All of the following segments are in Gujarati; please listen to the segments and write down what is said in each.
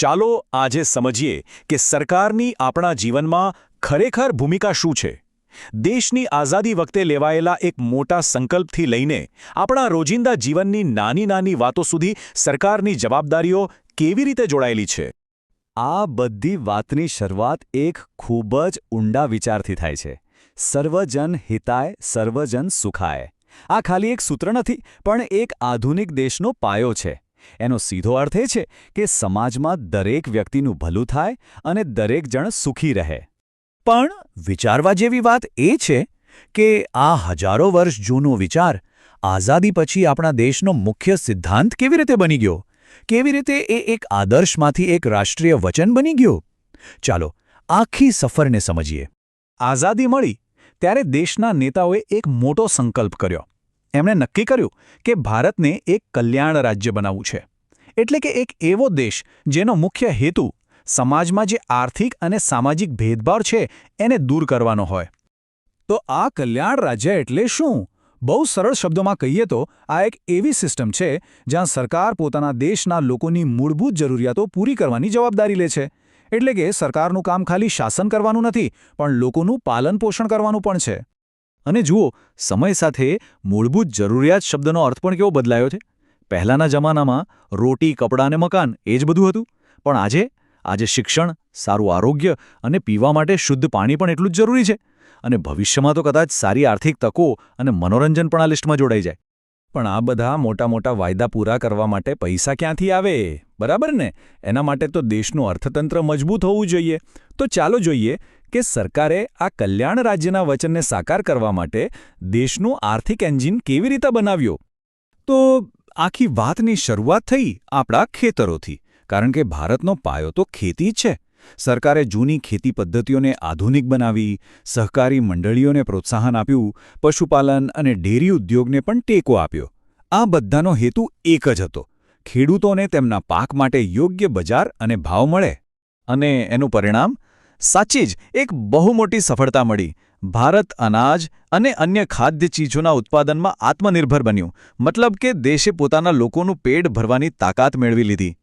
ચાલો આજે સમજીએ કે સરકારની આપણા જીવનમાં ખરેખર ભૂમિકા શું છે. દેશની આઝાદી વખતે લેવાયેલા એક મોટા સંકલ્પથી લઈને આપણા રોજિંદા જીવનની નાની નાની વાતો સુધી સરકારની જવાબદારીઓ કેવી રીતે જોડાયેલી છે? આ બધી વાતની શરૂઆત એક ખૂબ જ ઊંડા વિચારથી થાય છે. સર્વજન હિતાય, સર્વજન સુખાય. આ ખાલી એક સૂત્ર નથી, પણ એક આધુનિક દેશનો પાયો છે. એનો સીધો અર્થ એ છે કે સમાજમાં દરેક વ્યક્તિનું ભલું થાય અને દરેક જણ સુખી રહે. પણ વિચારવા જેવી વાત એ છે કે આ હજારો વર્ષ જૂનો વિચાર આઝાદી પછી આપણા દેશનો મુખ્ય સિદ્ધાંત કેવી રીતે બની ગયો? કેવી રીતે એ એક આદર્શમાંથી એક રાષ્ટ્રીય વચન બની ગયો? ચાલો આખી સફરને સમજીએ. આઝાદી મળી ત્યારે દેશના નેતાઓએ એક મોટો સંકલ્પ કર્યો. એમણે નક્કી કર્યું કે ભારતને એક કલ્યાણ રાજ્ય બનાવવું છે. એટલે કે એક એવો દેશ જેનો મુખ્ય હેતુ સમાજમાં જે આર્થિક અને સામાજિક ભેદભાવ છે એને દૂર કરવાનો હોય. તો આ કલ્યાણ રાજ્ય એટલે શું? બહુ સરળ શબ્દોમાં કહીએ તો આ એક એવી સિસ્ટમ છે જ્યાં સરકાર પોતાના દેશના લોકોની મૂળભૂત જરૂરિયાતો પૂરી કરવાની જવાબદારી લે છે. એટલે કે સરકારનું કામ ખાલી શાસન કરવાનું નથી, પણ લોકોનું પાલન પોષણ કરવાનું પણ છે. અને જુઓ, સમય સાથે મૂળભૂત જરૂરિયાત શબ્દનો અર્થ પણ કેવો બદલાયો છે? પહેલાંના જમાનામાં રોટી, કપડાં અને મકાન એ જ બધું હતું. પણ આજે આજે શિક્ષણ, સારું આરોગ્ય અને પીવા માટે શુદ્ધ પાણી પણ એટલું જ જરૂરી છે. અને ભવિષ્યમાં તો કદાચ સારી આર્થિક તકો અને મનોરંજન પણ આ લિસ્ટમાં જોડાઈ જાય. પણ આ બધા મોટા મોટા વાયદા પૂરા કરવા માટે પૈસા ક્યાંથી આવે? બરાબર ને? એના માટે તો દેશનું અર્થતંત્ર મજબૂત હોવું જોઈએ. તો ચાલો જોઈએ કે સરકારે આ કલ્યાણ રાજ્યના વચનને સાકાર કરવા માટે દેશનું આર્થિક એન્જિન કેવી રીતે બનાવ્યો? તો આખી વાતની શરૂઆત થઈ આપણા ખેતરોથી. કારણ કે ભારતનો પાયો તો ખેતી જ છે. સરકારે જૂની ખેતી પદ્ધતિઓને આધુનિક બનાવી, સહકારી મંડળીઓને પ્રોત્સાહન આપ્યું, પશુપાલન અને ડેરી ઉદ્યોગને પણ ટેકો આપ્યો. આ બધાનો હેતુ એક જ હતો. ખેડૂતોને તેમના પાક માટે યોગ્ય બજાર અને ભાવ મળે. અને એનું પરિણામ? સાચી જ, એક બહુ મોટી સફળતા મળી. ભારત અનાજ અને અન્ય ખાદ્ય ચીજોના ઉત્પાદનમાં આત્મનિર્ભર બન્યું. મતલબ કે દેશે પોતાના લોકોનું પેટ ભરવાની તાકાત મેળવી લીધી.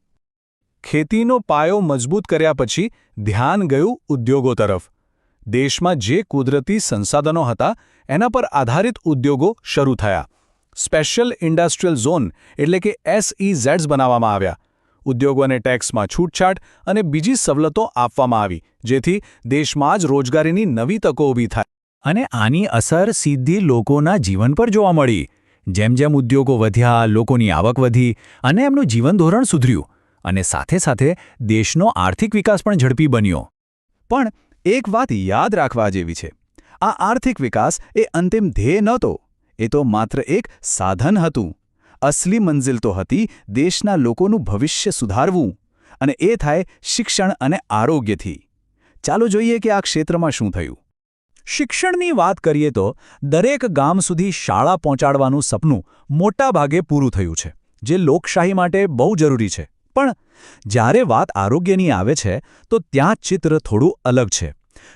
ખેતીનો પાયો મજબૂત કર્યા પછી ધ્યાન ગયું ઉદ્યોગો તરફ. દેશમાં જે કુદરતી સંસાધનો હતા, એના પર આધારિત ઉદ્યોગો શરૂ થયા. સ્પેશિયલ ઇન્ડસ્ટ્રીયલ ઝોન એટલે કે એસઈઝેડ્સ બનાવવામાં આવ્યા. ઉદ્યોગોને ટેક્સમાં છૂટછાટ અને બીજી સવલતો આપવામાં આવી, જેથી દેશમાં જ રોજગારીની નવી તકો ઊભી થાય. અને આની અસર સીધી લોકોના જીવન પર જોવા મળી. જેમ જેમ ઉદ્યોગો વધ્યા, લોકોની આવક વધી અને એમનું જીવન ધોરણ સુધર્યું. અને સાથે સાથે દેશનો આર્થિક વિકાસ પણ ઝડપી બન્યો. પણ એક વાત યાદ રાખવા જેવી છે. આ આર્થિક વિકાસ એ અંતિમ ધ્યેય નહોતો. એ તો માત્ર એક સાધન હતું. અસલી મંઝિલ તો હતી દેશના લોકોનું ભવિષ્ય સુધારવું અને એ થાય શિક્ષણ અને આરોગ્યથી. ચાલો જોઈએ કે આ ક્ષેત્રમાં શું થયું. શિક્ષણની વાત કરીએ તો દરેક ગામ સુધી શાળા પહોંચાડવાનું સપનું મોટાભાગે પૂરું થયું છે, જે લોકશાહી માટે બહુ જરૂરી છે. પણ જ્યારે વાત આરોગ્યની આવે છે, તો ત્યાં ચિત્ર થોડું અલગ છે.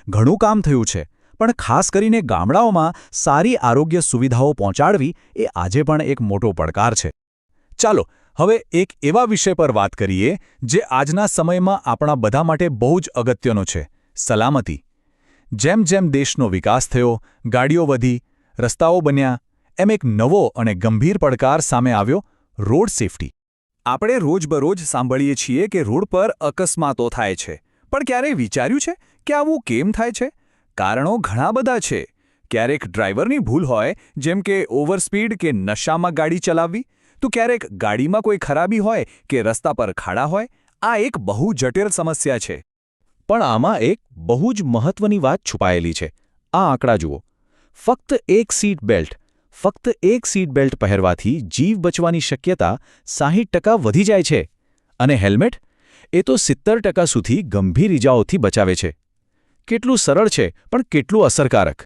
ઘણું કામ થયું છે, પણ ખાસ કરીને ગામડાઓમાં સારી આરોગ્ય સુવિધાઓ પહોંચાડવી એ આજે પણ એક મોટો પડકાર છે. ચાલો, હવે એક એવા વિષય પર વાત કરીએ, જે આજના સમયમાં આપણા બધા માટે બહુ જ અગત્યનો છે, સલામતી. જેમ જેમ દેશનો વિકાસ થયો, ગાડીઓ વધી, રસ્તાઓ બન્યા, એમ એક નવો અને ગંભીર પડકાર સામે આવ્યો, રોડ સેફટી. આપણે રોજબરોજ સાંભળીએ છીએ કે રોડ પર અકસ્માતો થાય છે. પણ ક્યારેય વિચાર્યું છે કે આવું કેમ થાય છે? કારણો ઘણા બધા છે. ક્યારેક ડ્રાઈવરની ભૂલ હોય, જેમ કે ઓવરસ્પીડ કે નશામાં ગાડી ચલાવવી. તો ક્યારેક ગાડીમાં કોઈ ખરાબી હોય કે રસ્તા પર ખાડા હોય, આ એક બહુ જટિલ સમસ્યા છે. પણ આમાં એક બહુ જ મહત્વની વાત છુપાયેલી છે. આ આંકડા જુઓ. ફક્ત એક સીટ બેલ્ટ ફક્ત એક સીટ બેલ્ટ પહેરવાથી જીવ બચવાની શક્યતા સાહીઠ વધી જાય છે. અને હેલ્મેટ? એ તો સિત્તેર સુધી ગંભીર ઇજાઓથી બચાવે છે. કેટલું સરળ છે, પણ કેટલું અસરકારક.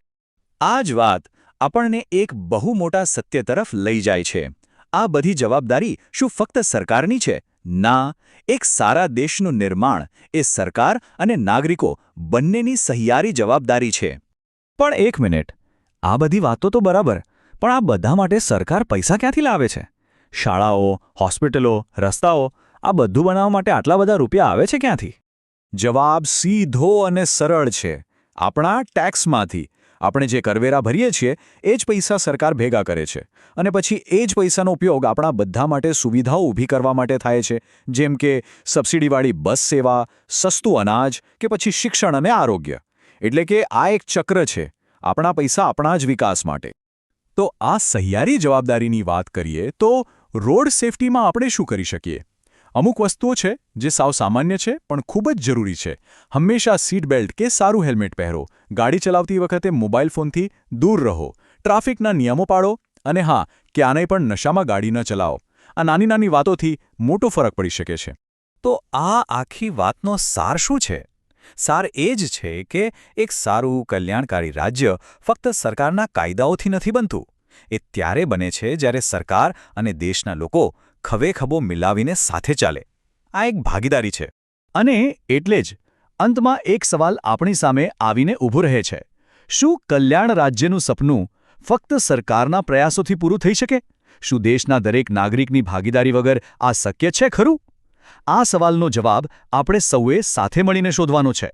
આ જ વાત આપણને એક બહુ મોટા સત્ય તરફ લઈ જાય છે. આ બધી જવાબદારી શું ફક્ત સરકારની છે? ના, એક સારા દેશનું નિર્માણ એ સરકાર અને નાગરિકો બંનેની સહિયારી જવાબદારી છે. પણ એક મિનિટ, આ બધી વાતો તો બરાબર. પણ આ બધા માટે સરકાર પૈસા ક્યાંથી લાવે છે? શાળાઓ, હોસ્પિટલો, રસ્તાઓ, આ બધું બનાવવા માટે આટલા બધા રૂપિયા આવે છે ક્યાંથી? જવાબ સીધો અને સરળ છે. આપણા ટેક્સમાંથી. આપણે જે કરવેરા ભરીએ છીએ, એ જ પૈસા સરકાર ભેગા કરે છે. અને પછી એ જ પૈસાનો ઉપયોગ આપણા બધા માટે સુવિધાઓ ઊભી કરવા માટે થાય છે. જેમ કે સબસિડીવાળી બસ સેવા, સસ્તું અનાજ કે પછી શિક્ષણ અને આરોગ્ય. એટલે કે આ એક ચક્ર છે. આપણા પૈસા આપણા જ વિકાસ માટે. તો આ સહિયારી જવાબદારીની વાત કરીએ તો રોડ સેફટીમાં આપણે શું કરી શકીએ? અમુક વસ્તુઓ છે જે સાવ સામાન્ય છે, પણ ખૂબ જ જરૂરી છે. હંમેશા સીટ બેલ્ટ કે સારું હેલ્મેટ પહેરો. ગાડી ચલાવતી વખતે મોબાઈલ ફોનથી દૂર રહો. ટ્રાફિકના નિયમો પાળો અને હા ક્યાંય પણ નશામાં ગાડી ન ચલાવો. આ નાની નાની વાતોથી મોટો ફરક પડી શકે છે. તો આ આખી વાતનો સાર શું છે? સાર એ જ છે કે એક સારું કલ્યાણકારી રાજ્ય ફક્ત સરકારના કાયદાઓથી નથી બનતું. એ ત્યારે બને છે જ્યારે સરકાર અને દેશના લોકો ખવેખબો મિલાવીને સાથે ચાલે. આ એક ભાગીદારી છે. અને એટલે જ અંતમાં એક સવાલ આપણી સામે આવીને ઊભું રહે છે. શું કલ્યાણ રાજ્યનું સપનું ફક્ત સરકારના પ્રયાસોથી પૂરું થઈ શકે? શું દેશના દરેક નાગરિકની ભાગીદારી વગર આ શક્ય છે ખરું? આ સવાલનો જવાબ આપણે સૌએ સાથે મળીને શોધવાનો છે.